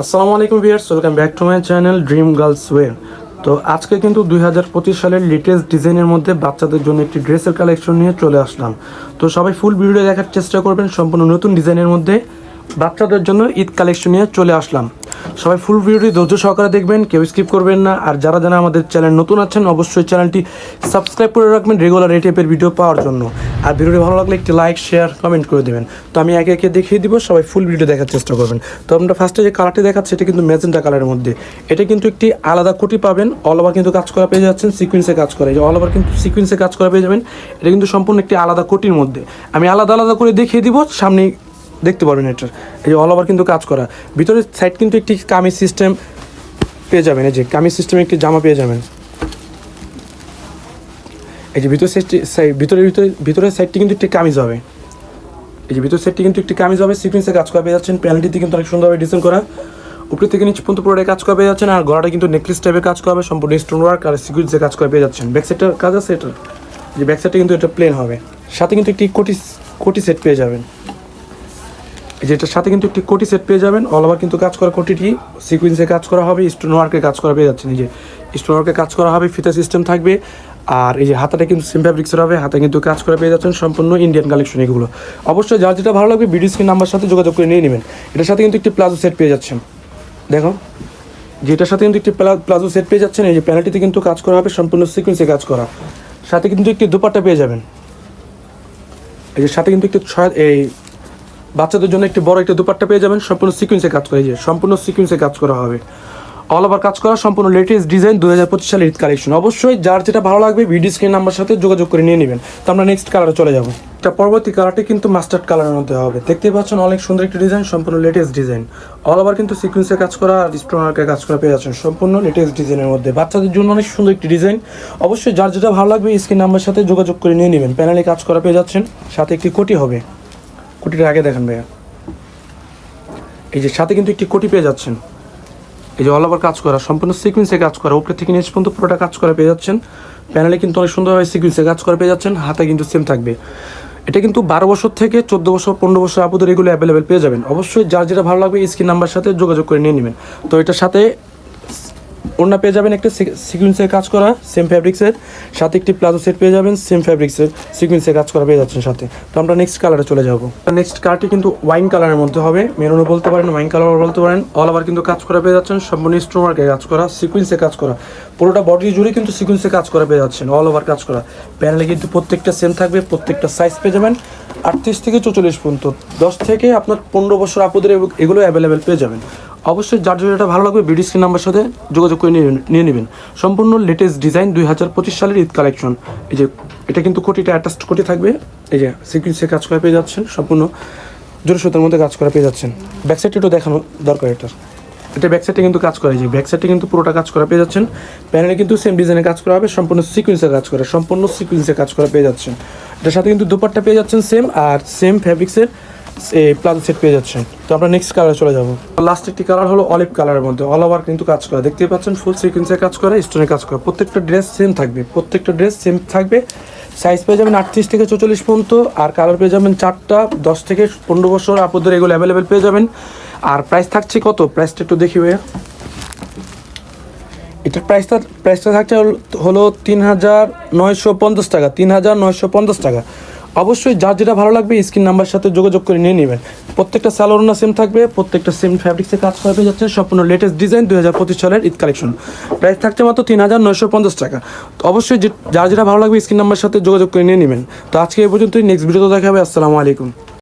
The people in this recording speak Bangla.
আসসালামু আলাইকুম viewers welcome back to my channel dream girls ওয়ের তো আজকে কিন্তু দুই হাজার পঁচিশ সালের লেটেস্ট ডিজাইনের মধ্যে বাচ্চাদের জন্য একটি ড্রেসের কালেকশন নিয়ে চলে আসলাম। তো সবাই ফুল ভিডিও দেখার চেষ্টা করবেন, সম্পূর্ণ নতুন ডিজাইনের মধ্যে বাচ্চাদের জন্য ঈদ কালেকশন নিয়ে চলে আসলাম। সবাই ফুল ভিডিওটি ধৈর্য সহকারে দেখবেন, কেউ স্কিপ করবেন না। আর যারা যারা আমাদের চ্যানেল নতুন আছেন, অবশ্যই চ্যানেলটি সাবস্ক্রাইব করে রাখবেন রেগুলার এই টাইপের ভিডিও পাওয়ার জন্য। আর ভিডিওটি ভালো লাগলে একটি লাইক শেয়ার কমেন্ট করে দেবেন। তো আমি একে একে দেখিয়ে দিব, সবাই ফুল ভিডিও দেখার চেষ্টা করবেন। তো আমরা ফার্স্টে যে কালারটি দেখাচ্ছি এটা কিন্তু ম্যাজেন্টা কালারের মধ্যে। এটা কিন্তু একটি আলাদা কোটি পাবেন। অল ওভার কিন্তু কাজ করা পেয়ে যাচ্ছেন সিকুয়েন্সে কাজ করে। অল ওভার কিন্তু সিকুয়েন্সে কাজ করা পেয়ে যাবেন। এটা কিন্তু সম্পূর্ণ একটি আলাদা কোটির মধ্যে। আমি আলাদা আলাদা করে দেখিয়ে দিব সামনে দেখতে পারবেন এটার। এই যে অল ওভার কিন্তু কাজ করা। ভিতরের সাইড কিন্তু একটি কামিজ সিস্টেম পেয়ে যাবেন। এই যে কামিজ সিস্টেমে একটি জামা পেয়ে যাবেন। এই যে ভিতর সাইড ভিতরের ভিতরে, ভিতরের সাইডটি কিন্তু একটি কামিজ হবে। এই যে ভিতর সাইডটি কিন্তু একটি কামিজ হবে সিকুয়েন্সে কাজ করা পেয়ে যাচ্ছেন প্যানেলটিতে কিন্তু অনেক সুন্দরভাবে ডিজাইন করা। উপরে থেকে নিচে পর্যন্ত পুরোটাই কাজ করা পেয়ে যাচ্ছেন, আর গলাটা কিন্তু নেকলেস টাইপের কাজ করা হবে, সম্পূর্ণ স্টোন ওয়ার্ক আর সিকুয়েন্সে কাজ করা পেয়ে যাচ্ছেন। ব্যাক সাইডটার কাজ আছে এটা? যে ব্যাক সাইডটা কিন্তু এটা প্লেন হবে। সাথে কিন্তু একটি কোটি কোটি সেট পেয়ে যাবেন। এই যে এটার সাথে কিন্তু একটি কোটি সেট পেয়ে যাবেন অল ওভার কিন্তু কাজ করা কোটিটি সিকুয়েন্সে কাজ করা হবে স্টোন ওয়ার্কে কাজ করা পেয়ে যাচ্ছেন। এই যে স্টোন ওয়ার্কে কাজ করা হবে, ফিতা সিস্টেম থাকবে আর এই যে হাতাটা কিন্তু সিম ফ্যাব্রিক্সের হবে হাতে কিন্তু কাজ করা পেয়ে যাচ্ছেন সম্পূর্ণ ইন্ডিয়ান কালেকশন এগুলো। অবশ্যই যার যেটা ভালো লাগবে ভিডিও স্ক্রিন নাম্বার সাথে যোগাযোগ করে নিয়ে নেবেন। এটার সাথে কিন্তু একটি প্লাজো সেট পেয়ে যাচ্ছেন। দেখো, যেটার সাথে কিন্তু একটি প্লা- প্লাজো সেট পেয়ে যাচ্ছেন, এই যে প্যানেলটিতে কিন্তু কাজ করা হবে, সম্পূর্ণ সিকুয়েন্সে কাজ করা। সাথে কিন্তু একটি দুপাট্টা পেয়ে যাবেন। এই যে সাথে কিন্তু একটু ছয়, এই বাচ্চাদের জন্য একটি বড় একটা দুপাট্টা পেয়ে যাবেন, সম্পূর্ণ সিকুয়েন্সে কাজ করা। যে সম্পূর্ণ সিকুয়েন্সে কাজ করা হবে। অল ওভার কাজ করা সম্পূর্ণ লেটেস্ট ডিজাইন দু হাজার পঁচিশ সালের ঈদ কালেকশন অবশ্যই যার যেটা ভালো লাগবে ভিডিও স্ক্রিন নাম্বার সাথে যোগাযোগ করে নিয়ে নেবেন। তো আমরা নেক্সট কালারে চলে যাব। এটা পরবর্তী কালারটি কিন্তু মাস্টার্ড কালারের মধ্যে হবে। দেখতে পাচ্ছেন অনেক সুন্দর একটি ডিজাইন সম্পূর্ণ লেটেস্ট ডিজাইন অল ওভার কিন্তু সিকুয়েন্সে কাজ করা আর স্টোনারকে কাজ করা পেয়ে যাচ্ছেন। সম্পূর্ণ লেটেস্ট ডিজাইনের মধ্যে। বাচ্চাদের জন্য অনেক সুন্দর একটি ডিজাইন অবশ্যই যার যেটা ভালো লাগবে স্ক্রিন নাম্বার সাথে যোগাযোগ করে নিয়ে নেবেন। প্যানেলে কাজ করা পেয়ে যাচ্ছেন। সাথে একটি কোটি হবে। কোটিটা আগে দেখেন ভাইয়া। এই যে সাথে কিন্তু একটি কোটি পেয়ে যাচ্ছেন। এই যে অল ওভার কাজ করা, সম্পূর্ণ সিকুয়েন্সে কাজ করা, উপরে থেকে নিচ পর্যন্ত পুরোটা কাজ করা পেয়ে যাচ্ছেন। প্যানেলে কিন্তু অনেক সুন্দরভাবে সিকুয়েন্সে কাজ করা পেয়ে যাচ্ছেন, হাতে কিন্তু সেম থাকবে। এটা কিন্তু বারো বছর থেকে চোদ্দ বছর, পনেরো বছর আপাতত এগুলো অ্যাভেলেবেল পেয়ে যাবেন। অবশ্যই যার যেটা ভালো লাগবে স্ক্রিন নাম্বার সাথে যোগাযোগ করে নিয়ে নেবেন। তো এটার সাথে ওড়না পেয়ে যাবেন একটা সিকুয়েন্সের কাজ করা সেম ফ্যাব্রিক্সের সাথে একটি প্লাজো সেট পেয়ে যাবেন সেম ফ্যাব্রিক্সের সিকুয়েন্সের কাজ করা পেয়ে যাচ্ছেন সাথে। তো আমরা নেক্সট কালারে চলে যাব। নেক্সট কালারটি কিন্তু ওয়াইন কালারের মধ্যে হবে। মেরুনও বলতে পারেন ওয়াইন কালার বলতে পারেন। অল ওভার কিন্তু কাজ করা পেয়ে যাচ্ছেন, সম্পূর্ণ স্টোমার্কে কাজ করা সিকুয়েন্সে কাজ করা। পুরোটা বডি জুড়ে কিন্তু সিকুয়েন্সে কাজ করা পেয়ে যাচ্ছেন অল ওভার কাজ করা। প্যানেলে কিন্তু প্রত্যেকটা সেম থাকবে, প্রত্যেকটা সাইজ পেয়ে যাবেন। আটত্রিশ থেকে চৌচল্লিশ পর্যন্ত। দশ থেকে আপনার পনেরো বছর আপুদের এগুলো অ্যাভেলেবেল পেয়ে যাবেন। অবশ্যই যার জন্য এটা ভালো লাগবে বিডি স্ক্রিন নাম্বার সাথে যোগাযোগ করে নিয়ে নিয়ে নেবেন। সম্পূর্ণ লেটেস্ট ডিজাইন দুই হাজার পঁচিশ সালের ঈদ কালেকশন এই যে, এটা কিন্তু কোটিটা অ্যাটাচড কোটি থাকবে। এই যে সিকুয়েন্সে কাজ করা পেয়ে যাচ্ছেন, সম্পূর্ণ জোর সুতার মধ্যে কাজ করা পেয়ে যাচ্ছেন। ব্যাকসাইডটা একটু দেখানো দরকার এটার এটা ব্যাক সাইডে কিন্তু কাজ করা, এই যে ব্যাক কিন্তু পুরোটা কাজ করা পেয়ে যাচ্ছেন। প্যানেলে কিন্তু সেম ডিজাইনে কাজ করা হবে, সম্পূর্ণ সিকুয়েন্সে কাজ করা, সম্পূর্ণ সিকুয়েন্সে কাজ করা পেয়ে যাচ্ছেন। এটার সাথে কিন্তু দুপাট্টা পেয়ে যাচ্ছেন সেম আর সেম ফ্যাব্রিক্সের প্লাজো সেট পেয়ে যাচ্ছেন তো আমরা নেক্সট কালারে চলে যাব। লাস্ট একটি কালার হলো অলিভ কালারের মধ্যে। অল ওভার কিন্তু কাজ করা। দেখতেই পাচ্ছেন ফুল সিকুয়েন্সে কাজ করা স্টোনে কাজ করা। প্রত্যেকটা ড্রেস সেম থাকবে। প্রত্যেকটা ড্রেস সেম থাকবে। সাইজ পেয়ে যাবেন আটত্রিশ থেকে চৌচল্লিশ পর্যন্ত। আর কালার পেয়ে যাবেন চারটা, দশ থেকে পনেরো বছর আপনাদের এগুলো অ্যাভেলেবেল পেয়ে যাবেন। আর প্রাইস থাকছে কত? প্রাইসটা একটু দেখি ভাইয়া। এটার প্রাইসটা প্রাইসটা থাকছে হলো তিন হাজার নয়শো পঞ্চাশ টাকা। তিন হাজার নয়শো পঞ্চাশ টাকা। অবশ্যই যার যেটা ভালো লাগবে স্ক্রিন নাম্বার সাথে যোগাযোগ করে নিয়ে নেবেন। প্রত্যেকটা স্যালোরনা সেম থাকবে, প্রত্যেকটা সেম ফ্যাব্রিক্সে কাজ করা হয়ে যাচ্ছে সম্পূর্ণ লেটেস্ট ডিজাইন দু হাজার পঁচিশ সালের ঈদ কালেকশন প্রাইস থাকছে মাত্র তিন হাজার নয়শো পঞ্চাশ টাকা। তো অবশ্যই যে- যার যেটা ভালো লাগবে স্ক্রিন নাম্বার সাথে যোগাযোগ করে নিয়ে নেবেন। তো আজকে এই পর্যন্তই নেক্সট ভিডিওতে দেখা হবে, আসসালামু আলাইকুম।